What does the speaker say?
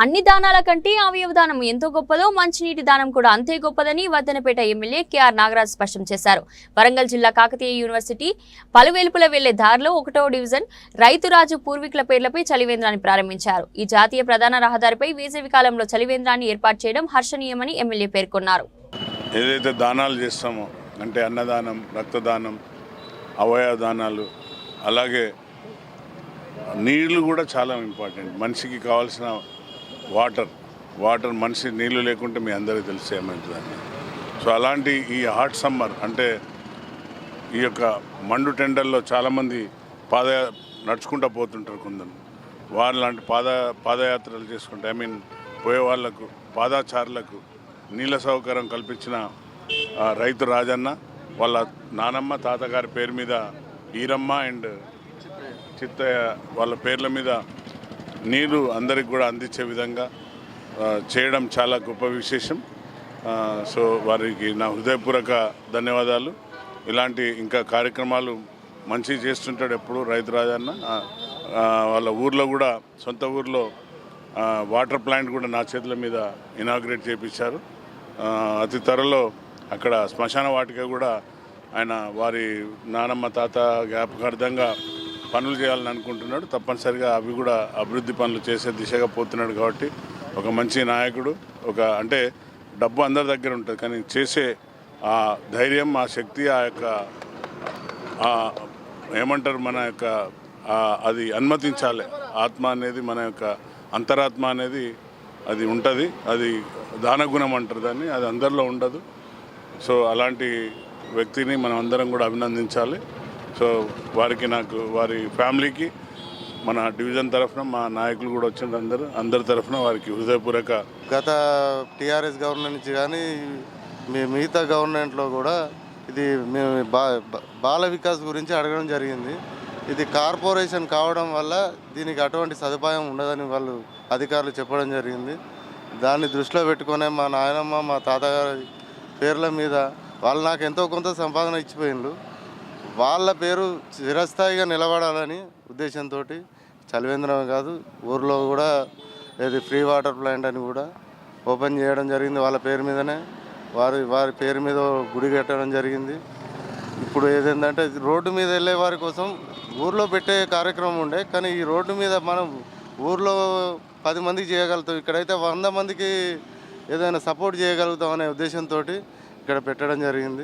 అన్ని దానాల కంటే అవయవ దానం ఎంతో గొప్పదో మంచినీటి దానం కూడా అంతే గొప్పదని వర్ధనపేట ఎమ్మెల్యే కేఆర్ నాగరాజ్ స్పష్టం చేశారు. వరంగల్ జిల్లా కాకతీయ యూనివర్సిటీ పలువెలుపుల వెళ్ళే దారిలో ఒకటో డివిజన్ రైతురాజు పూర్వీకుల పేర్లపై చలివేంద్రాన్ని ప్రారంభించారు. ఈ జాతీయ ప్రధాన రహదారిపై వేసవి కాలంలో చలివేంద్రాన్ని ఏర్పాటు చేయడం హర్షణీయమని ఎమ్మెల్యే పేర్కొన్నారు. ఏదైతే దానాలు చేస్తామో అంటే అన్నదానం రక్తదానం అవయవ దానాలు అలాగే నీళ్ళు కూడా చాలా ఇంపార్టెంట్. మనిషికి కావాల్సిన వాటర్ వాటర్ మనిషి నీళ్ళు లేకుంటే మీ అందరికీ తెలిసి ఏమవుతుందని సో అలాంటి ఈ హాట్ సమ్మర్ అంటే ఈ యొక్క మండు టెండర్లో చాలామంది పాద నడుచుకుంటూ పోతుంటారు కొందరు. వారు లాంటి పాద పాదయాత్రలు చేసుకుంటే ఐ మీన్ పోయే వాళ్ళకు పాదాచారులకు నీళ్ళ సౌకర్యం కల్పించిన రైతు రాజన్న వాళ్ళ నానమ్మ తాతగారి పేరు మీద ఈరమ్మ అండ్ చిత్తయ్య వాళ్ళ పేర్ల మీద నీరు అందరికి కూడా అందించే విధంగా చేయడం చాలా గొప్ప విశేషం. సో వారికి నా హృదయపూర్వక ధన్యవాదాలు. ఇలాంటి ఇంకా కార్యక్రమాలు మంచి చేస్తుంటాడు ఎప్పుడు రైతు రాజన్న. వాళ్ళ ఊర్లో కూడా సొంత ఊర్లో వాటర్ ప్లాంట్ కూడా నా చేతుల మీద ఇనాగ్రేట్ చేయించారు అతి త్వరలో అక్కడ శ్మశాన వాటిక కూడా ఆయన వారి నానమ్మ తాత జ్ఞాపకార్థంగా పనులు చేయాలని అనుకుంటున్నాడు. తప్పనిసరిగా అవి కూడా అభివృద్ధి పనులు చేసే దిశగా పోతున్నాడు కాబట్టి ఒక మంచి నాయకుడు ఒక అంటే డబ్బు అందరి దగ్గర ఉంటుంది కానీ చేసే ఆ ధైర్యం ఆ శక్తి ఆ యొక్క ఏమంటారు మన యొక్క అది అనుమతించాలి. ఆత్మ అనేది మన యొక్క అంతరాత్మ అనేది అది ఉంటుంది. అది దానగుణం అంటారు దాన్ని అది అందరిలో ఉండదు. సో అలాంటి వ్యక్తిని మనం అందరం కూడా అభినందించాలి. సో వారికి నాకు వారి ఫ్యామిలీకి మన డివిజన్ తరఫున మా నాయకులు కూడా వచ్చిన అందరూ. అందరి తరఫున వారికి హృదయపూర్వక గత టీఆర్ఎస్ గవర్నమెంట్ నుంచి కానీ మీ మిగతా గవర్నమెంట్లో కూడా ఇది మేము బా బాల వికాస్ గురించి అడగడం జరిగింది. ఇది కార్పొరేషన్ కావడం వల్ల దీనికి అటువంటి సదుపాయం ఉండదని వాళ్ళు అధికారులు చెప్పడం జరిగింది. దాన్ని దృష్టిలో పెట్టుకునే మా నాయనమ్మ మా తాతగారి పేర్ల మీద వాళ్ళు నాకు ఎంతో కొంత సంపాదన ఇచ్చిపోయిండ్రు. వాళ్ళ పేరు చిరస్థాయిగా నిలబడాలని ఉద్దేశంతో చలివేంద్రమే కాదు ఊర్లో కూడా ఇది ఫ్రీ వాటర్ ప్లాంట్ అని కూడా ఓపెన్ చేయడం జరిగింది వాళ్ళ పేరు మీదనే. వారి వారి పేరు మీద గుడి కట్టడం జరిగింది. ఇప్పుడు ఏదేంటంటే రోడ్డు మీద వెళ్ళే వారి కోసం ఊర్లో పెట్టే కార్యక్రమం ఉండే కానీ ఈ రోడ్డు మీద మనం ఊర్లో పది మందికి చేయగలుగుతాం. ఇక్కడైతే వంద మందికి ఏదైనా సపోర్ట్ చేయగలుగుతాం అనే ఉద్దేశంతో ఇక్కడ పెట్టడం జరిగింది.